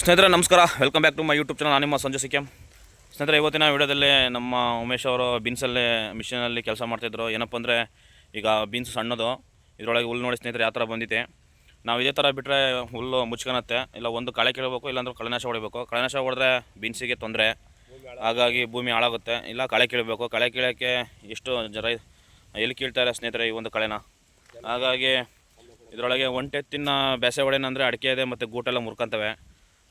ಸ್ನೇಹಿತರೆ, ನಮಸ್ಕಾರ. Welcome back to my YouTube channel ನಾನು ನಿಮ್ಮ ಸಂಜೆ ಸಿಕ್ಕಿಂ. ಸ್ನೇಹಿತರೆ, ಇವತ್ತಿನ ವಿಡಿಯೋದಲ್ಲಿ ನಮ್ಮ ಉಮೇಶ್ ಅವರು ಬೀನ್ಸಲ್ಲೇ ಮಿಷಿನಲ್ಲಿ ಕೆಲಸ ಮಾಡ್ತಿದ್ರು. ಏನಪ್ಪ ಅಂದರೆ, ಈಗ ಬೀನ್ಸ್ ಸಣ್ಣದು. ಇದರೊಳಗೆ ಹುಲ್ಲು ನೋಡಿ ಸ್ನೇಹಿತರೆ ಯಾವ ಥರ ಬಂದಿದೆ. ನಾವು ಇದೇ ಥರ ಬಿಟ್ಟರೆ ಹುಲ್ಲು ಮುಚ್ಕೊಳತ್ತೆ ಇಲ್ಲ, ಒಂದು ಕಳೆ ಕೀಳಬೇಕು, ಇಲ್ಲಾಂದ್ರೆ ಕಳೆನಾಶ ಹೊಡಿಬೇಕು. ಕಳೆನಾಶ ಹೊಡೆದ್ರೆ ಬೀನ್ಸಿಗೆ ತೊಂದರೆ. ಹಾಗಾಗಿ ಭೂಮಿ ಹಾಳಾಗುತ್ತೆ. ಇಲ್ಲ, ಕಳೆ ಕೀಳಬೇಕು. ಕಳೆ ಕೀಳೋಕ್ಕೆ ಎಷ್ಟು ಜರ ಎಲ್ಲಿ ಕೀಳ್ತಾರೆ ಸ್ನೇಹಿತರೆ ಈ ಒಂದು ಕಳೆನ? ಹಾಗಾಗಿ ಇದರೊಳಗೆ ಒಂಟೆತ್ತಿನ ಬೇಸೆ ಹೊಡೆನಂದರೆ ಅಡಿಕೆ ಇದೆ ಮತ್ತು ಗೂಟೆಲ್ಲ ಮುರ್ಕೊಂತವೆ.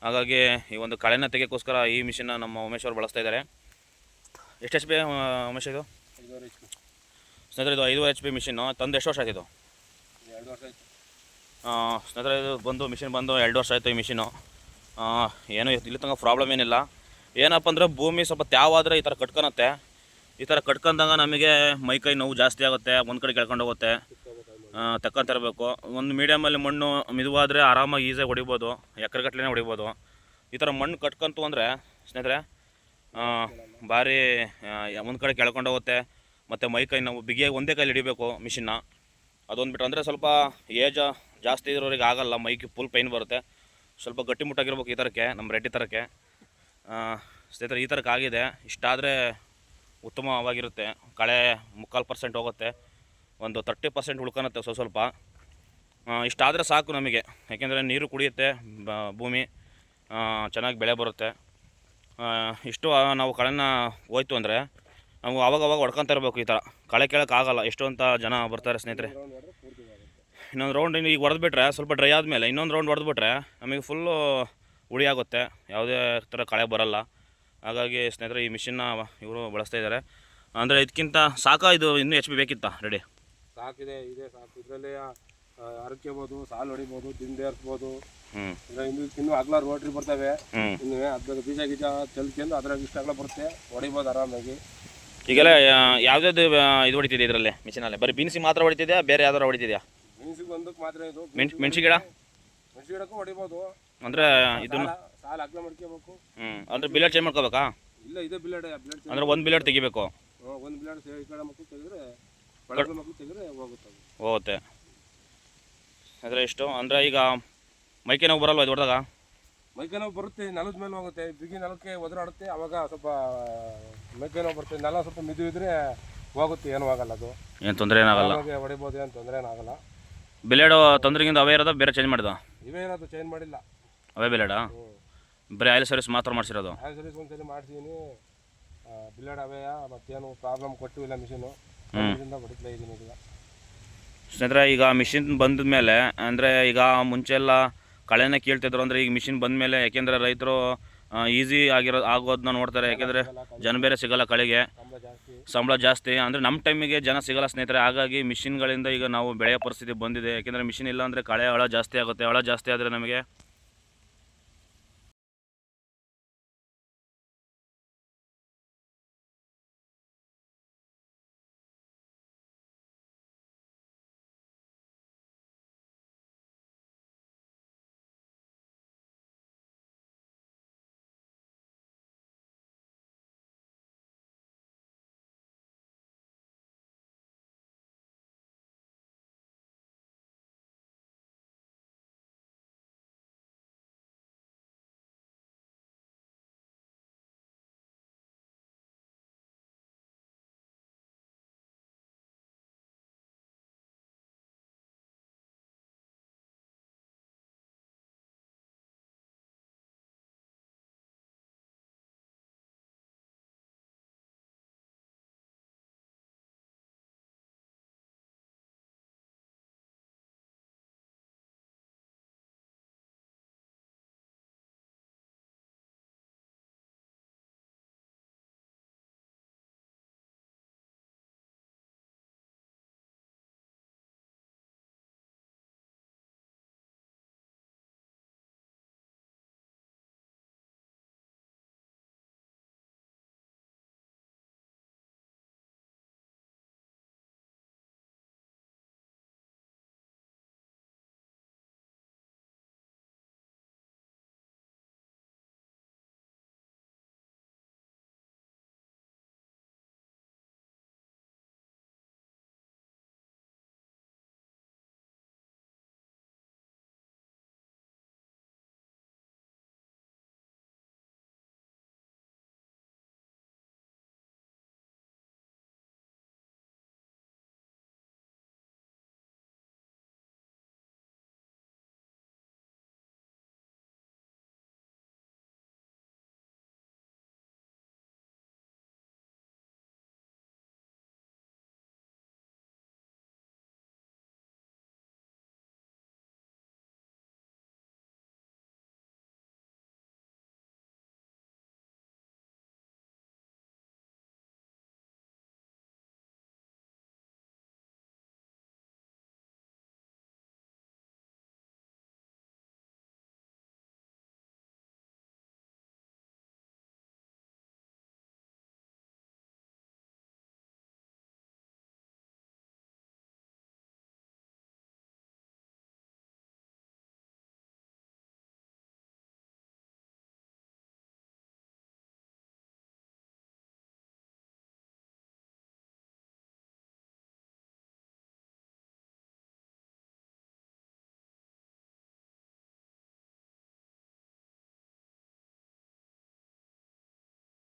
ಹಾಗಾಗಿ ಈ ಒಂದು ಕಳೆನ ತೆಗೆಯೋಕ್ಕೋಸ್ಕರ ಈ ಮಿಷಿನ್ನ ನಮ್ಮ ಉಮೇಶ್ ಅವರು ಬಳಸ್ತಾ ಇದ್ದಾರೆ. ಎಷ್ಟು ಎಚ್ ಪಿ ಉಮೇಶ್ ಇದು? ಸ್ನೇಹಿತರೆ ಇದು ಐದು ಎಚ್ ಪಿ ಮಿಷಿನ್ನು. ತಂದು ಎಷ್ಟು ವರ್ಷ ಆಗಿದ್ದು ಎರಡು ವರ್ಷ ಆಯ್ತು. ಸ್ನೇಹಿತರೆ ಇದು ಬಂದು ಮಿಷಿನ್ ಬಂದು ಎರಡು ವರ್ಷ ಆಯಿತು ಈ ಮಿಷಿನು ಆ, ಏನು ಇಲ್ಲಿ ತನಕ ಪ್ರಾಬ್ಲಮ್ ಏನಿಲ್ಲ. ಏನಪ್ಪ ಅಂದರೆ ಭೂಮಿ ಸ್ವಲ್ಪ ತ್ಯಾವಾದರೆ ಈ ಥರ ಕಟ್ಕೊಳತ್ತೆ. ಈ ಥರ ಕಟ್ಕೊಂಡಾಗ ನಮಗೆ ಮೈಕೈ ನೋವು ಜಾಸ್ತಿ ಆಗುತ್ತೆ. ಒಂದು ಕಡೆ ಕೆಳ್ಕೊಂಡು ಹೋಗುತ್ತೆ. ತಕ್ಕಂತಿರಬೇಕು ಒಂದು ಮೀಡಿಯಮಲ್ಲಿ ಮಣ್ಣು ಮಿದುವಾದರೆ ಆರಾಮಾಗಿ ಈಸಿಯಾಗಿ ಹೊಡಿಬೋದು ಎಕರೆಗಟ್ಲೆ ಹೊಡಿಬೋದು. ಈ ಥರ ಮಣ್ಣು ಕಟ್ಕೊಂತು ಅಂದರೆ, ಸ್ನೇಹಿತರೆ ಭಾರಿ ಒಂದು ಕಡೆ ಕೆಳ್ಕೊಂಡು ಹೋಗುತ್ತೆ, ಮತ್ತು ಮೈ ಕೈ ನಾವು ಬಿಗಿಯಾಗಿ ಒಂದೇ ಕೈಲಿ ಹಿಡಿಬೇಕು ಮಿಷಿನ್ನ. ಅದೊಂದು ಬಿಟ್ಟು ಅಂದರೆ ಸ್ವಲ್ಪ ಏಜ್ ಜಾಸ್ತಿ ಇರೋರಿಗೆ ಆಗಲ್ಲ ಮೈಗೆ ಫುಲ್ ಪೈನ್ ಬರುತ್ತೆ. ಸ್ವಲ್ಪ ಗಟ್ಟಿಮುಟ್ಟಾಗಿರ್ಬೇಕು ಈ ಥರಕ್ಕೆ ನಮ್ಮ ರೆಡ್ಡಿ ಥರಕ್ಕೆ ಸ್ನೇಹಿತರೆ, ಈ ಥರಕ್ಕೆ ಆಗಿದೆ. ಇಷ್ಟಾದರೆ ಉತ್ತಮವಾಗಿರುತ್ತೆ. ಕಳೆ ಮುಕ್ಕಾಲು ಪರ್ಸೆಂಟ್ ಹೋಗುತ್ತೆ. ಒಂದು ತರ್ಟಿ ಪರ್ಸೆಂಟ್ ಉಳ್ಕೊಳತ್ತೆ ಸ್ವಲ್ಪ ಸ್ವಲ್ಪ. ಇಷ್ಟಾದರೆ ಸಾಕು ನಮಗೆ. ಯಾಕೆಂದರೆ ನೀರು ಕುಡಿಯುತ್ತೆ ಭೂಮಿ ಚೆನ್ನಾಗಿ ಬೆಳೆ ಬರುತ್ತೆ. ಇಷ್ಟು ನಾವು ಕಳೆನ ಹೋಯ್ತು ಅಂದರೆ ನಾವು ಅವಾಗ ಅವಾಗ ಇರಬೇಕು ಈ ಥರ. ಕಳೆ ಕೇಳೋಕ್ಕಾಗಲ್ಲ ಎಷ್ಟು ಅಂತ ಜನ ಬರ್ತಾರೆ ಸ್ನೇಹಿತರೆ. ಇನ್ನೊಂದು ರೌಂಡ್ ಈಗ ಹೊಡೆದ್ಬಿಟ್ರೆ, ಸ್ವಲ್ಪ ಡ್ರೈ ಆದಮೇಲೆ ಇನ್ನೊಂದು ರೌಂಡ್ ಹೊಡೆದ್ಬಿಟ್ರೆ ನಮಗೆ ಫುಲ್ಲು ಉಳಿ ಆಗುತ್ತೆ. ಯಾವುದೇ ಥರ ಕಳೆ ಬರಲ್ಲ. ಹಾಗಾಗಿ ಸ್ನೇಹಿತರೆ ಈ ಮಿಷಿನ್ನ ಇವರು ಬಳಸ್ತಾ ಇದ್ದಾರೆ. ಅಂದರೆ ಇದಕ್ಕಿಂತ ಸಾಕ ಇದು ಇನ್ನೂ ಬಿ ಬೇಕಿತ್ತಾ? ರೆಡಿ ಸಾಕಿದೆ ಇದೆ ಸಾಕು. ಇದರಲ್ಲಿ ಹರಕೆಬೋದು ಸಾಲು ಹೊಡಿಬೋದು ದಿಂಡೆ ಹರಿಸ್ಬೋದು ಇನ್ನು ಇನ್ನು ಅಗ್ಲ ರೋಟ್ರಿ ಬರ್ತವೆ. ಇನ್ನು ಅದ್ರ ಬೀಜ ಗೀಜ ಚೆಲ್ಕೊಂಡು ಅದ್ರಾಗ ಇಷ್ಟ ಅಗ್ಲ ಬರುತ್ತೆ. ಹೊಡಿಬೋದು ಆರಾಮಾಗಿ. ಈಗೆಲ್ಲ ಯಾವುದಾದ್ರು ಇದು ಹೊಡಿತಿದೆ ಇದರಲ್ಲಿ ಮಿಷಿನಲ್ಲಿ? ಬರೀ ಬೀನ್ಸಿ ಮಾತ್ರ ಹೊಡಿತಿದ್ಯಾ? ಬೇರೆ ಯಾವ್ದಾರು ಹೊಡಿತಿದ್ಯಾ? ಬೀನ್ಸಿಗೆ ಒಂದಕ್ಕೆ ಮಾತ್ರ ಇದು ಮೆಣ್ ಮೆಣಸಿ ಗಿಡ ಮೆಣಸಿ ಗಿಡಕ್ಕೂ ಹೊಡಿಬೋದು. ಅಂದ್ರೆ ಇದನ್ನ ಸಾಲ- ಅಗಲ ಮಾಡ್ಕೋಬೇಕು. ಹ್ಮ್. ಅಂದ್ರೆ ಬಿಲೆಟ್ ಚೇಂಜ್ ಮಾಡ್ಕೋಬೇಕಾ? ಇಲ್ಲ ಇದೇ ಬಿಲೆಟ್ ಅಂದ್ರೆ ಒಂದು ಬಿಲೆಟ್ ತೆಗಿಬೇಕು? ಒಂದು ಬಿಲೆಟ್ ಈ ಕಡೆ ತೆಗೆದ್ರೆ ತೆಗೆದ್ರೆ ಹೋಗುತ್ತೆ ಅದು. ಹೋಗುತ್ತೆ. ಅಂದರೆ ಇಷ್ಟು ಅಂದರೆ ಈಗ ಮೈಕೆ ನೋವು ಬರಲ್ವಾ ಇದು ಹೊಡೆದಾಗ? ಮೈಕೈ ನೋವು ಬರುತ್ತೆ ನೆಲದ ಮೇಲೆ ಹೋಗುತ್ತೆ. ಬಿಗಿ ನೆಲಕ್ಕೆ ಒದರಾಡುತ್ತೆ ಅವಾಗ ಸ್ವಲ್ಪ ಮೈಕೈ ನೋವು ಬರುತ್ತೆ. ನೆಲ ಸ್ವಲ್ಪ ಮಿದು ಇದ್ರೆ ಹೋಗುತ್ತೆ ಏನೂ ಆಗಲ್ಲ ಅದು. ಏನು ತೊಂದರೆ ಏನಾಗಲ್ಲ? ಹೋಗಿ ಹೊಡಿಬೋದು ಏನು ತೊಂದರೆ ಏನಾಗಲ್ಲ. ಬಿಲೇಡು ತೊಂದರೆಗಿಂತ ಅವೇ ಇರೋದ ಬೇರೆ ಚೇಂಜ್ ಮಾಡಿದ? ಇವೇ ಇರೋದು ಚೇಂಜ್ ಮಾಡಿಲ್ಲ. ಅವೇ ಬಿಲೇಡಾ ಹ್ಞೂ ಬರೀ ಆಯಿಲ್ ಸರ್ವಿಸ್ ಮಾತ್ರ ಮಾಡಿಸಿರೋದು? ಆಯಿಲ್ ಸರ್ವಿಸ್ ಒಂದ್ಸಲಿ ಮಾಡ್ತೀನಿ ಬಿಲೇಡ್ ಅವೇಯ ಮತ್ತೇನು ಪ್ರಾಬ್ಲಮ್ ಕೊಟ್ಟಿಲ್ಲ ಮಿಷಿನು ಅದರಿಂದ ಹೊಡಿತಾ ಇದ್ದೀನಿ ಈಗ. ಸ್ನೇಹಿತರೆ ಈಗ ಮಿಷಿನ್ ಬಂದ ಮೇಲೆ ಅಂದರೆ ಈಗ ಮುಂಚೆ ಎಲ್ಲ ಕಳೆನ ಕೇಳ್ತಿದ್ರು ಅಂದರೆ ಈಗ ಮಿಷಿನ್ ಬಂದ ಮೇಲೆ ಯಾಕೆಂದರೆ ರೈತರು ಈಸಿ ಆಗಿರೋ ಆಗೋದನ್ನ ನೋಡ್ತಾರೆ ಯಾಕೆಂದರೆ ಜನ ಬೇರೆ ಸಿಗಲ್ಲ ಕಳೆಗೆ. ಸಂಬಳ ಜಾಸ್ತಿ. ಸಂಬಳ ಜಾಸ್ತಿ. ಅಂದರೆ ನಮ್ಮ ಟೈಮಿಗೆ ಜನ ಸಿಗಲ್ಲ ಸ್ನೇಹಿತರೆ ಹಾಗಾಗಿ ಮಿಷಿನ್ಗಳಿಂದ ಈಗ ನಾವು ಬೆಳೆಯೋ ಪರಿಸ್ಥಿತಿ ಬಂದಿದೆ. ಯಾಕೆಂದರೆ ಮಿಷಿನ್ ಇಲ್ಲ ಅಂದರೆ ಕಳೆ ಹಳ ಜಾಸ್ತಿ ಆಗುತ್ತೆ. ಹಳ ಜಾಸ್ತಿ ಆದರೆ ನಮಗೆ